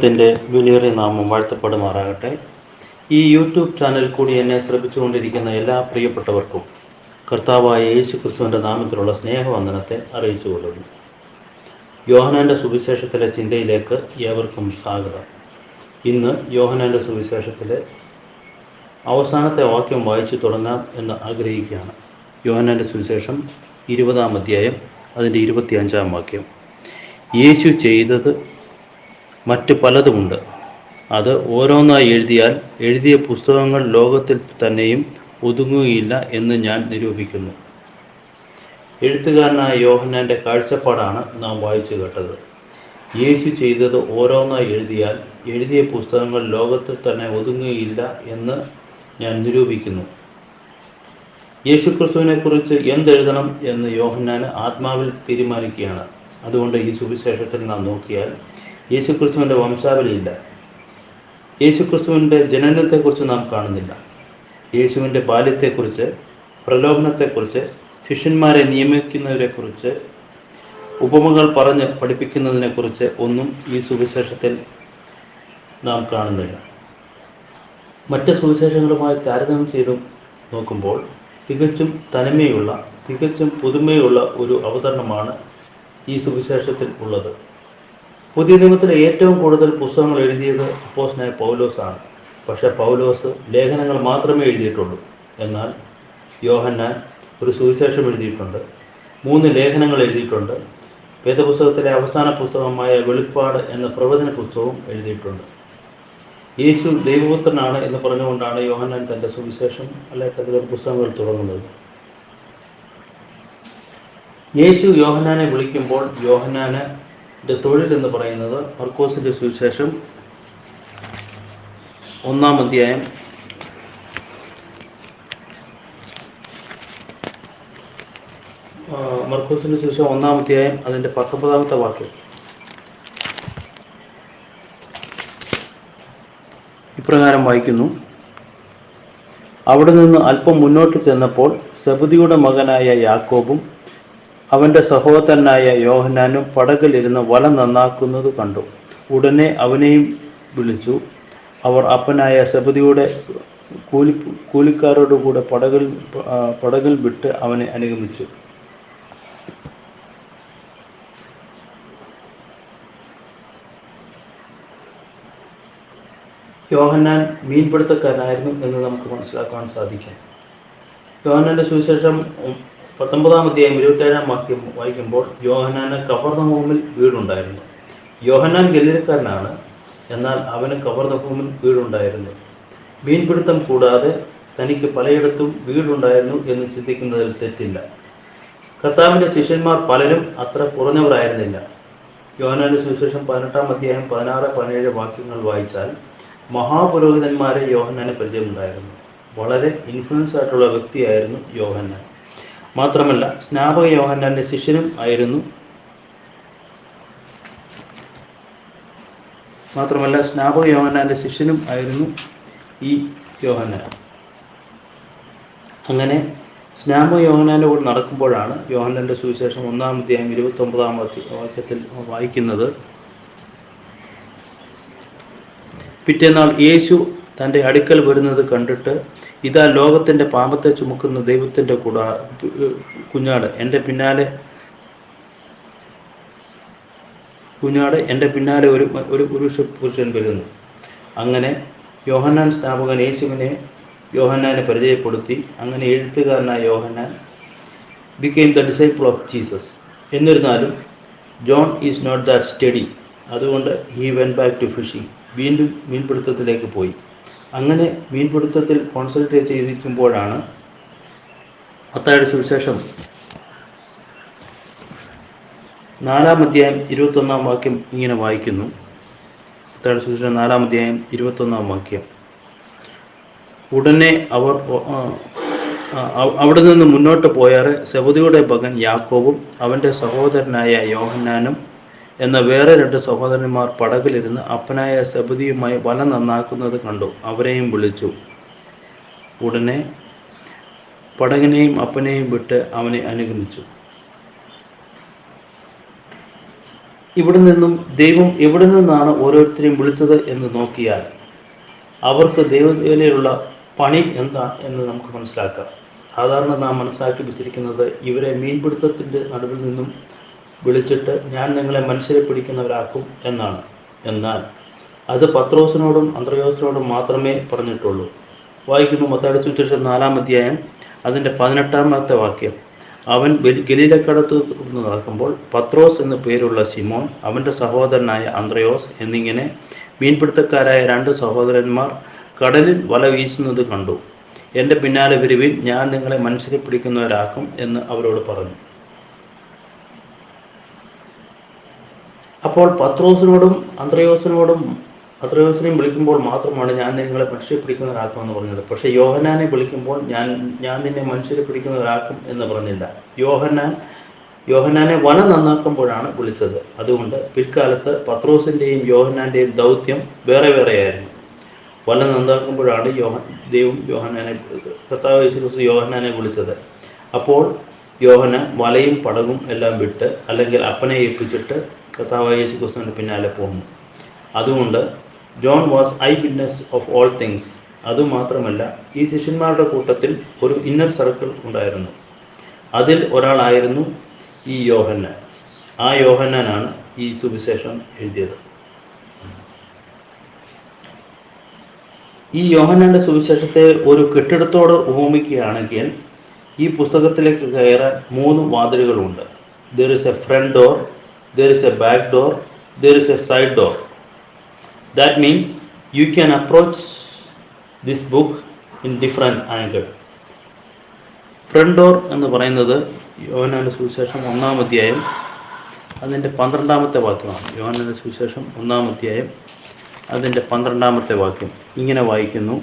ദൈവത്തിന്റെ വിലയേറിയ നാമം വാഴ്ത്തപ്പെടുമാറാകട്ടെ. ഈ യൂട്യൂബ് ചാനൽ കൂടി എന്നെ ശ്രമിച്ചുകൊണ്ടിരിക്കുന്ന എല്ലാ പ്രിയപ്പെട്ടവർക്കും കർത്താവായ യേശു ക്രിസ്തുവിന്റെ നാമത്തിലുള്ള സ്നേഹവന്ദനത്തെ അറിയിച്ചു കൊള്ളുന്നു യോഹനാന്റെ സുവിശേഷത്തിലെ ചിന്തയിലേക്ക് ഏവർക്കും സ്വാഗതം. ഇന്ന് യോഹനാന്റെ സുവിശേഷത്തിലെ അവസാനത്തെ വാക്യം വായിച്ചു തുടങ്ങാം എന്ന് ആഗ്രഹിക്കുകയാണ്. യോഹനാന്റെ സുവിശേഷം ഇരുപതാം അധ്യായം അതിന്റെ ഇരുപത്തിയഞ്ചാം വാക്യം. യേശു ചെയ്തത് മറ്റ് പലതുമുണ്ട് അത് ഓരോന്നായി എഴുതിയാൽ എഴുതിയ പുസ്തകങ്ങൾ ലോകത്തിൽ തന്നെയും ഒതുങ്ങുകയില്ല എന്ന് ഞാൻ നിരൂപിക്കുന്നു. എഴുത്തുകാരനായ യോഹന്നാന്റെ കാഴ്ചപ്പാടാണ് നാം വായിച്ചു കേട്ടത്. യേശു ചെയ്തത് ഓരോന്നായി എഴുതിയാൽ എഴുതിയ പുസ്തകങ്ങൾ ലോകത്തിൽ തന്നെ ഒതുങ്ങുകയില്ല എന്ന് ഞാൻ നിരൂപിക്കുന്നു. യേശുക്രിസ്തുവിനെക്കുറിച്ച് എന്തെഴുതണം എന്ന് യോഹന്നാൻ ആത്മാവിൽ തീരുമാനിക്കുകയാണ്. അതുകൊണ്ട് ഈ സുവിശേഷത്തിൽ നാം നോക്കിയാൽ യേശുക്രിസ്തുവിന്റെ വംശാവലിയില്ല. യേശുക്രിസ്തുവിന്റെ ജനനത്തെക്കുറിച്ച് നാം കാണുന്നില്ല. യേശുവിന്റെ ബാല്യത്തെക്കുറിച്ച് പ്രലോഭനത്തെക്കുറിച്ച് ശിഷ്യന്മാരെ നിയമിക്കുന്നതിനെക്കുറിച്ച് ഉപമകൾ പറഞ്ഞ് പഠിപ്പിക്കുന്നതിനെക്കുറിച്ച് ഒന്നും ഈ സുവിശേഷത്തിൽ നാം കാണുന്നില്ല. മറ്റ് സുവിശേഷങ്ങളുമായി താരതമ്യം ചെയ്ത് നോക്കുമ്പോൾ തികച്ചും തനിമയുള്ള തികച്ചും പുതുമയുള്ള ഒരു അവതരണമാണ് ഈ സുവിശേഷത്തിൽ ഉള്ളത്. പുതിയ നിയമത്തിലെ ഏറ്റവും കൂടുതൽ പുസ്തകങ്ങൾ എഴുതിയത് അപ്പോസ്നായ പൗലോസാണ്. പക്ഷെ പൗലോസ് ലേഖനങ്ങൾ മാത്രമേ എഴുതിയിട്ടുള്ളൂ. എന്നാൽ യോഹന്നാൻ ഒരു സുവിശേഷം എഴുതിയിട്ടുണ്ട്. മൂന്ന് ലേഖനങ്ങൾ എഴുതിയിട്ടുണ്ട്. വേദപുസ്തകത്തിലെ അവസാന പുസ്തകമായ വെളിപ്പാട് എന്ന പ്രവചന പുസ്തകവും എഴുതിയിട്ടുണ്ട്. യേശു ദൈവപുത്രനാണ് എന്ന് പറഞ്ഞുകൊണ്ടാണ് യോഹന്നാൻ തന്റെ സുവിശേഷം അല്ലെങ്കിൽ തന്റെ പുസ്തകങ്ങൾ തുടങ്ങുന്നത്. യേശു യോഹന്നാനെ വിളിക്കുമ്പോൾ യോഹന്നാന് തൊഴിൽ എന്ന് പറയുന്നത് മർക്കോസിന്റെ സുവിശേഷം ഒന്നാം അധ്യായം. മർക്കോസിന്റെ സുവിശേഷം ഒന്നാം അധ്യായം അതിന്റെ പത്തൊമ്പതാമത്തെ വാക്യം. ഇപ്രകാരം വായിക്കുന്നു. അവിടെ നിന്ന് അല്പം മുന്നോട്ട് ചെന്നപ്പോൾ സബുദിയുടെ മകനായ യാക്കോബും അവന്റെ സഹോദരനായ യോഹനാനും പടകിലിരുന്ന് വല നന്നാക്കുന്നത് കണ്ടു. ഉടനെ അവനെയും വിളിച്ചു. അവർ അപ്പനായ സബദിയുടെ കൂലി കൂലിക്കാരോടുകൂടെ പടകിൽ പടകിൽ വിട്ട് അവനെ അനുഗമിച്ചു. യോഹന്നാൻ മീൻപിടുത്തക്കാരനായിരുന്നു എന്ന് നമുക്ക് മനസ്സിലാക്കാൻ സാധിക്കാം. യോഹന്നാന്റെ സുവിശേഷം പത്തൊമ്പതാം അധ്യായം ഇരുപത്തേഴാം വാക്യം വായിക്കുമ്പോൾ യോഹനാന് കവർണഭൂമിൽ വീടുണ്ടായിരുന്നു. യോഹനാൻ ഗലീലക്കാരനാണ്. എന്നാൽ അവന് കവർണഭൂമിൽ വീടുണ്ടായിരുന്നു. മീൻപിടുത്തം കൂടാതെ തനിക്ക് പലയിടത്തും വീടുണ്ടായിരുന്നു എന്ന് ചിന്തിക്കുന്നതിൽ തെറ്റില്ല. കർത്താവിന്റെ ശിഷ്യന്മാർ പലരും അത്ര കുറഞ്ഞവരായിരുന്നില്ല. യോഹനാന്റെ സുവിശേഷം പതിനെട്ടാം അധ്യായം പതിനാറ് പതിനേഴ് വാക്യങ്ങൾ വായിച്ചാൽ മഹാപുരോഹിതന്മാരെ യോഹന്നാന് പരിചയമുണ്ടായിരുന്നു. വളരെ ഇൻഫ്ലുവൻസ് ആയിട്ടുള്ള വ്യക്തിയായിരുന്നു യോഹന്നാൻ. മാത്രമല്ല സ്നാപക യോഹന്നാന്റെ ശിഷ്യനും ആയിരുന്നു. മാത്രമല്ല സ്നാപക യോഹന്നാന്റെ ശിഷ്യനും ആയിരുന്നു ഈ യോഹന്നാൻ. അങ്ങനെ സ്നാപക യോഹന്നാന്റെ കൂടെ നടക്കുമ്പോഴാണ് യോഹന്നാന്റെ സുവിശേഷം ഒന്നാം അധ്യായം ഇരുപത്തി ഒമ്പതാം വാക്യത്തിൽ വായിക്കുന്നത്. പിറ്റേന്നാൾ യേശു തന്റെ അടുക്കൽ വരുന്നത് കണ്ടിട്ട് ഇതാ ലോകത്തിന്റെ പാപത്തെ ചുമക്കുന്ന ദൈവത്തിന്റെ കൂടാ കുഞ്ഞാട് എന്റെ പിന്നാലെ കുഞ്ഞാട് എന്റെ പിന്നാലെ ഒരു ഒരു പുരുഷ പുരുഷൻ വരുന്നു. അങ്ങനെ യോഹന്നാൻ സ്ഥാപകൻ യേശുവിനെ യോഹന്നാനെ പരിചയപ്പെടുത്തി. അങ്ങനെ എഴുത്തുകാരനായ Yohannan became the disciple of Jesus എന്നിരുന്നാലും John is not that study അതുകൊണ്ട് he went back to fishing വീണ്ടും മീൻപിടുത്തത്തിലേക്ക് പോയി. അങ്ങനെ മീൻപിടുത്തത്തിൽ കോൺസെൻട്രേറ്റ് ചെയ്തിരിക്കുമ്പോഴാണ് മത്തായുടെ സുവിശേഷം. നാലാം അധ്യായം ഇരുപത്തൊന്നാം വാക്യം ഇങ്ങനെ വായിക്കുന്നു. മത്തായുടെ സുവിശേഷം നാലാം അധ്യായം ഇരുപത്തൊന്നാം വാക്യം. ഉടനെ അവർ അവിടെ നിന്ന് മുന്നോട്ട് പോയാറ് സെബുദിയുടെ മകൻ യാക്കോബും അവന്റെ സഹോദരനായ യോഹന്നാനും എന്ന വേറെ രണ്ട് സഹോദരന്മാർ പടകിലിരുന്ന് അപ്പനായ സബദിയുമായി വല നന്നാക്കുന്നത് കണ്ടു. അവരെയും വിളിച്ചു. ഉടനെ പടകിനെയും അപ്പനെയും വിട്ട് അവനെ അനുഗമിച്ചു. ഇവിടെ നിന്നും ദൈവം എവിടെ നിന്നാണ് ഓരോരുത്തരെയും വിളിച്ചത് എന്ന് നോക്കിയാൽ അവർക്ക് ദൈവവേലയിലുള്ള പണി എന്താ എന്ന് നമുക്ക് മനസ്സിലാക്കാം. സാധാരണ നാം മനസ്സിലാക്കി വെച്ചിരിക്കുന്നത് ഇവരെ മീൻപിടുത്തത്തിന്റെ നടുവിൽ നിന്നും വിളിച്ചിട്ട് ഞാൻ നിങ്ങളെ മനുഷ്യരെ പിടിക്കുന്നവരാക്കും എന്നാണ്. എന്നാൽ അത് പത്രോസിനോടും അന്ത്രയോസിനോടും മാത്രമേ പറഞ്ഞിട്ടുള്ളൂ. വായിക്കുന്നു മത്താടി സുവിശേഷം നാലാം അധ്യായം അതിന്റെ പതിനെട്ടാമത്തെ വാക്യം. അവൻ ഗലീലക്കടത്ത് നടക്കുമ്പോൾ പത്രോസ് എന്ന പേരുള്ള സിമോൻ അവന്റെ സഹോദരനായ അന്ത്രയോസ് എന്നിങ്ങനെ മീൻപിടുത്തക്കാരായ രണ്ട് സഹോദരന്മാർ കടലിൽ വല വീശുന്നത് കണ്ടു. എന്റെ പിന്നാലെ വരുവിൻ ഞാൻ നിങ്ങളെ മനുഷ്യരെ പിടിക്കുന്നവരാക്കും എന്ന് അവരോട് പറഞ്ഞു. അപ്പോൾ പത്രോസിനോടും അന്ത്രയോസിനോടും അത്രയോസിനെയും വിളിക്കുമ്പോൾ മാത്രമാണ് ഞാൻ നിങ്ങളെ മനുഷ്യരെ പിടിക്കുന്നവരാക്കും എന്ന് പറഞ്ഞത്. പക്ഷേ യോഹനാനെ വിളിക്കുമ്പോൾ ഞാൻ ഞാൻ നിന്നെ മനുഷ്യരെ പിടിക്കുന്നവരാക്കും എന്ന് പറഞ്ഞില്ല. യോഹനാൻ യോഹനാനെ വന നന്നാക്കുമ്പോഴാണ് വിളിച്ചത്. അതുകൊണ്ട് പിൽക്കാലത്ത് പത്രോസിന്റെയും യോഹനാന്റെയും ദൗത്യം വേറെ വേറെയായിരുന്നു. വന നന്നാക്കുമ്പോഴാണ് യോഹ ദൈവം യോഹനാനെ കർത്താവ് യേശുക്രിസ്തു യോഹനാനെ വിളിച്ചത്. അപ്പോൾ യോഹന വലയും പടവും എല്ലാം വിട്ട് അല്ലെങ്കിൽ അപ്പനെ ഏൽപ്പിച്ചിട്ട് കർത്താവ് യേശു ക്രിസ്തുവിന്റെ പിന്നാലെ പോകുന്നു. അതുകൊണ്ട് John was eye witness of all things. അതുമാത്രമല്ല ഈ ശിഷ്യന്മാരുടെ കൂട്ടത്തിൽ ഒരു ഇന്നർ സർക്കിൾ ഉണ്ടായിരുന്നു. അതിൽ ഒരാളായിരുന്നു ഈ യോഹന്നാൻ. ആ യോഹന്നനാണ് ഈ സുവിശേഷം എഴുതിയത്. ഈ യോഹന്നാന്റെ സുവിശേഷത്തെ ഒരു കെട്ടിടത്തോട് ഉപമിക്കുകയാണെങ്കിൽ ഈ പുസ്തകത്തിലേക്ക് കയറാൻ മൂന്ന് വാതിലുകളുണ്ട്. There is a front door there is a back door, there is a side door. That means you can approach this book in different angle. Front door എന്ന് പറയുന്നത് യോഹന്നാന്റെ സുവിശേഷം ഒന്നാം അധ്യായം അതിന്റെ പന്ത്രണ്ടാമത്തെ വാക്യമാണ് യോഹന്നാന്റെ സുവിശേഷം ഒന്നാം അധ്യായം അതിന്റെ പന്ത്രണ്ടാമത്തെ വാക്യം ഇങ്ങനെ വായിക്കുന്നു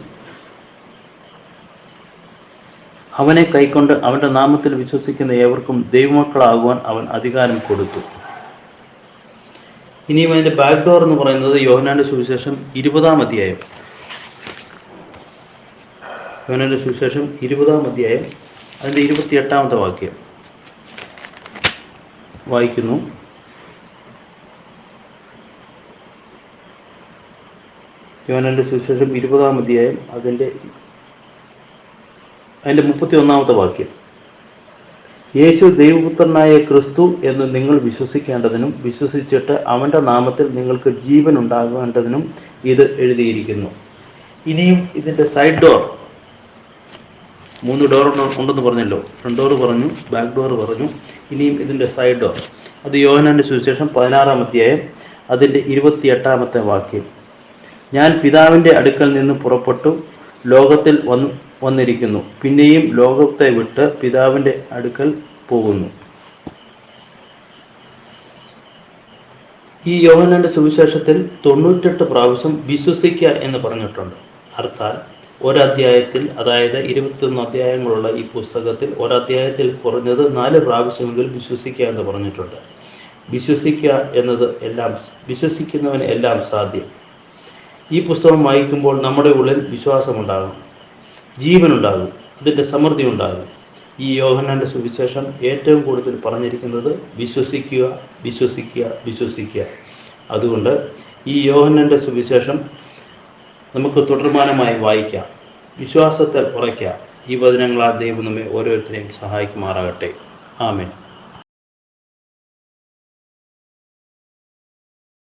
അവനെ കൈക്കൊണ്ട് അവന്റെ നാമത്തിൽ വിശ്വസിക്കുന്ന ഏവർക്കും ദൈവമക്കളാകുവാൻ അവൻ അധികാരം കൊടുത്തു ഇനിയും അതിന്റെ ബാക്ക് ഡോർ എന്ന് പറയുന്നത് യോഹനാന്റെ സുവിശേഷം ഇരുപതാം അധ്യായം. യോഹനാന്റെ സുവിശേഷം ഇരുപതാം അധ്യായം അതിന്റെ ഇരുപത്തിയെട്ടാമത്തെ വാക്യം. വായിക്കുന്നു. യോഹന്നാന്റെ സുവിശേഷം ഇരുപതാം അധ്യായം അതിന്റെ അതിന്റെ മുപ്പത്തി ഒന്നാമത്തെ വാക്യം. യേശു ദൈവപുത്രനായ ക്രിസ്തു എന്ന് നിങ്ങൾ വിശ്വസിക്കേണ്ടതിനും വിശ്വസിച്ചിട്ട് അവന്റെ നാമത്തിൽ നിങ്ങൾക്ക് ജീവൻ ഉണ്ടാകേണ്ടതിനും ഇത് എഴുതിയിരിക്കുന്നു. ഇനിയും ഇതിന്റെ സൈഡ് ഡോർ മൂന്ന് ഡോർ ഉണ്ടെന്ന് പറഞ്ഞല്ലോ. ഫ്രണ്ട് ഡോർ പറഞ്ഞു ബാക്ക് ഡോർ പറഞ്ഞു. ഇനിയും ഇതിന്റെ സൈഡ് ഡോർ അത് യോഹനാന്റെ സുവിശേഷം പതിനാറാം അധ്യായം അതിന്റെ ഇരുപത്തിയെട്ടാമത്തെ വാക്യം. ഞാൻ പിതാവിന്റെ അടുക്കൽ നിന്ന് പുറപ്പെട്ടു. ലോകത്തിൽ വന്ന് വന്നിരിക്കുന്നു. പിന്നെയും ലോകത്തെ വിട്ട് പിതാവിന്റെ അടുക്കൽ പോകുന്നു. ഈ യോഹനന്റെ സുവിശേഷത്തിൽ തൊണ്ണൂറ്റെട്ട് പ്രാവശ്യം വിശ്വസിക്കുക എന്ന് പറഞ്ഞിട്ടുണ്ട്. അർത്ഥാൽ ഒരധ്യായത്തിൽ അതായത് ഇരുപത്തിയൊന്ന് അധ്യായങ്ങളുള്ള ഈ പുസ്തകത്തിൽ ഒരധ്യായത്തിൽ കുറഞ്ഞത് നാല് പ്രാവശ്യമെങ്കിലും വിശ്വസിക്കുക എന്ന് പറഞ്ഞിട്ടുണ്ട്. വിശ്വസിക്കുക എന്നത് എല്ലാം വിശ്വസിക്കുന്നവന് എല്ലാം സാധ്യം. ഈ പുസ്തകം വായിക്കുമ്പോൾ നമ്മുടെ ഉള്ളിൽ വിശ്വാസമുണ്ടാകും. ജീവനുണ്ടാകും. അതിന്റെ സമൃദ്ധി ഉണ്ടാകും ഈ യോഹനാന്റെ സുവിശേഷം ഏറ്റവും കൂടുതൽ പറഞ്ഞിരിക്കുന്നത് വിശ്വസിക്കുക വിശ്വസിക്കുക വിശ്വസിക്കുക. അതുകൊണ്ട് ഈ യോഹന്നാന്റെ സുവിശേഷം നമുക്ക് തുടർമാനമായി വായിക്കാം. വിശ്വാസത്തെ ഉറയ്ക്കാം ഈ വചനങ്ങളാൽ ദൈവം നമ്മെ ഓരോരുത്തരെയും സഹായിക്കുമാറാകട്ടെ. ആമേൻ.